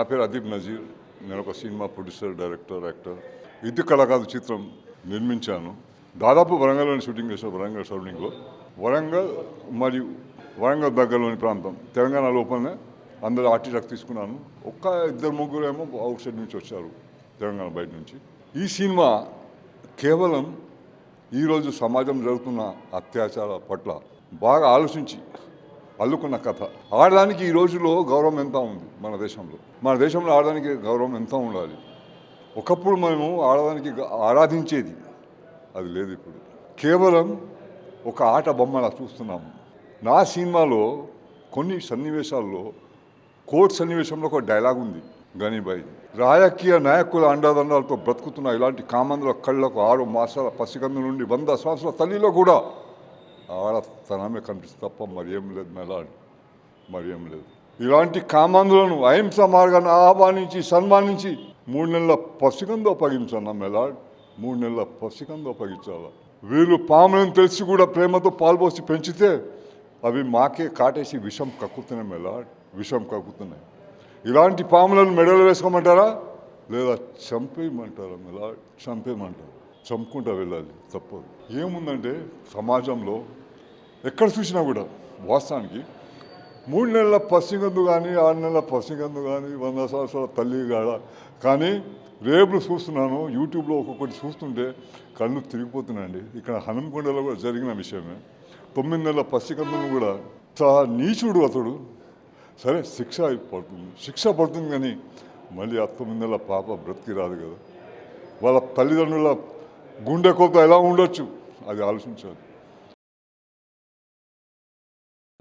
నా పేరు అదీప్ నజీర్. నేను ఒక సినిమా ప్రొడ్యూసర్ డైరెక్టర్ యాక్టర్. ఇది కళాకారు చిత్రం నిర్మించాను. దాదాపు వరంగల్లోని షూటింగ్ చేశాను వరంగల్ సరౌండింగ్లో. వరంగల్ మరియు వరంగల్ దగ్గరలోని ప్రాంతం తెలంగాణ లోపలనే అందరు ఆర్టిస్ట్ తీసుకున్నాను. ఒక్క ఇద్దరు ముగ్గురు ఏమో అవుట్ సైడ్ నుంచి వచ్చారు తెలంగాణ బయట నుంచి. ఈ సినిమా కేవలం ఈరోజు సమాజం జరుగుతున్న అత్యాచార పట్ల బాగా ఆలోచించి అల్లుకున్న కథ. ఆడడానికి ఈ రోజులో గౌరవం ఎంత ఉంది మన దేశంలో? మన దేశంలో ఆడడానికి గౌరవం ఎంత ఉండాలి? ఒకప్పుడు మేము ఆడడానికి ఆరాధించేది అది లేదు ఇప్పుడు. కేవలం ఒక ఆట బొమ్మలా చూస్తున్నాము. నా సినిమాలో కొన్ని సన్నివేశాల్లో కోర్టు సన్నివేశంలో ఒక డైలాగ్ ఉంది గనీబాయి రాజకీయ నాయకుల అండదండాలతో బ్రతుకుతున్న ఇలాంటి కామందుల కళ్ళకు ఆరు మాసాల పసికందు నుండి వంద సంవత్సరాల తల్లిలో కూడా ఆడతనమే కనిపిస్తుంది తప్ప మరేం లేదు మెలాంటి మరేం లేదు. ఇలాంటి కామాంధులను అహింస మార్గాన్ని ఆహ్వానించి సన్మానించి మూడు నెలల పసికందు అప్పగించాను మెలాడ్ మూడు నెలల పసికందు అప్పగించాలా వీళ్ళు పాములను తెలిసి కూడా ప్రేమతో పాల్పోసి పెంచితే అవి మాకే కాటేసి విషం కక్కుతున్నాయి మెలాడ్ విషం కక్కుతున్నాయి. ఇలాంటి పాములను మెడలు వేసుకోమంటారా? లేదా చంపేయమంటారా మెలాడ్? చంపేయమంటారు. చంపుకుంటా వెళ్ళాలి తప్పదు. ఏముందంటే సమాజంలో ఎక్కడ చూసినా కూడా వాస్తవానికి మూడు నెలల పసిగందు కానీ ఆరు నెలల పసిగందు కానీ వంద సంవత్సరాల తల్లి కాడ. కానీ రేపులు చూస్తున్నాను యూట్యూబ్లో ఒక్కొక్కటి చూస్తుంటే కళ్ళు తిరిగిపోతున్నాయండి. ఇక్కడ హనుమకొండలో కూడా జరిగిన విషయమే. తొమ్మిది నెలల పసికందును కూడా చాలా నీచుడు అతడు. సరే శిక్ష పడుతుంది. శిక్ష పడుతుంది కానీ మళ్ళీ ఆ తొమ్మిది నెలల పాప బ్రతికి రాదు కదా. వాళ్ళ తల్లిదండ్రుల గుండె కోత ఎలా ఉండొచ్చు? అది ఆలోచించాలి.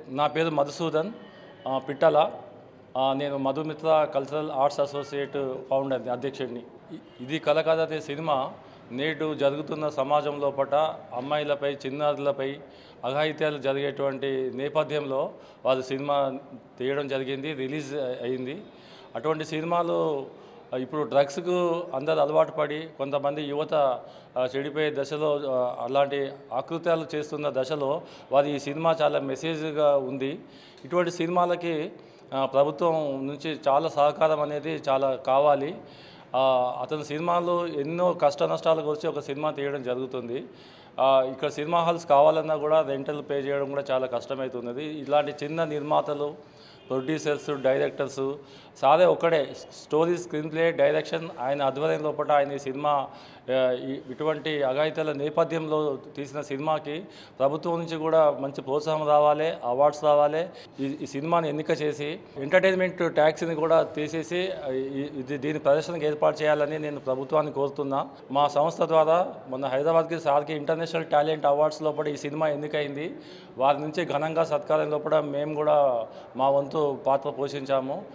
నా పేరు మధుసూదన్ పిట్టల. నేను Madhumitra cultural arts associate founder అధ్యక్షుడిని. ఇది కలకథ అనే సినిమా. నేడు జరుగుతున్న సమాజంలో పట అమ్మాయిలపై చిన్నారులపై అఘాయిత్యాలు జరిగేటువంటి నేపథ్యంలో వారు సినిమా తీయడం జరిగింది రిలీజ్ అయింది. అటువంటి సినిమాలు ఇప్పుడు డ్రగ్స్కు అందరు అలవాటు పడి కొంతమంది యువత చెడిపోయే దశలో అలాంటి ఆకృత్యాలు చేస్తున్న దశలో వారి ఈ సినిమా చాలా మెసేజ్గా ఉంది. ఇటువంటి సినిమాలకి ప్రభుత్వం నుంచి చాలా సహకారం అనేది చాలా కావాలి. అతని సినిమాలు ఎన్నో కష్ట నష్టాలు గురించి ఒక సినిమా తీయడం జరుగుతుంది. ఇక్కడ సినిమా హాల్స్ కావాలన్నా కూడా రెంటల్ పే చేయడం కూడా చాలా కష్టమవుతున్నది. ఇలాంటి చిన్న నిర్మాతలు ప్రొడ్యూసర్స్ డైరెక్టర్స్ సాదే ఒక్కడే. స్టోరీ స్క్రీన్ ప్లే డైరెక్షన్ ఆయన ఆధ్వర్యం లోపల ఆయన ఈ సినిమా ఇటువంటి అఘాయితల నేపథ్యంలో తీసిన సినిమాకి ప్రభుత్వం నుంచి కూడా మంచి ప్రోత్సాహం రావాలి అవార్డ్స్ రావాలి. ఈ సినిమాని ఎన్నిక చేసి ఎంటర్టైన్మెంట్ ట్యాక్స్ని కూడా తీసేసి ఇది దీని ప్రదర్శనకు ఏర్పాటు చేయాలని నేను ప్రభుత్వాన్ని కోరుతున్నా. మా సంస్థ ద్వారా మొన్న హైదరాబాద్కి సార్కి ఇంటర్నేషనల్ టాలెంట్ అవార్డ్స్ లోపల ఈ సినిమా ఎన్నికైంది. వారి నుంచి ఘనంగా సత్కారం లోపల మేము కూడా మా వంతు పాత్ర పోషించాము.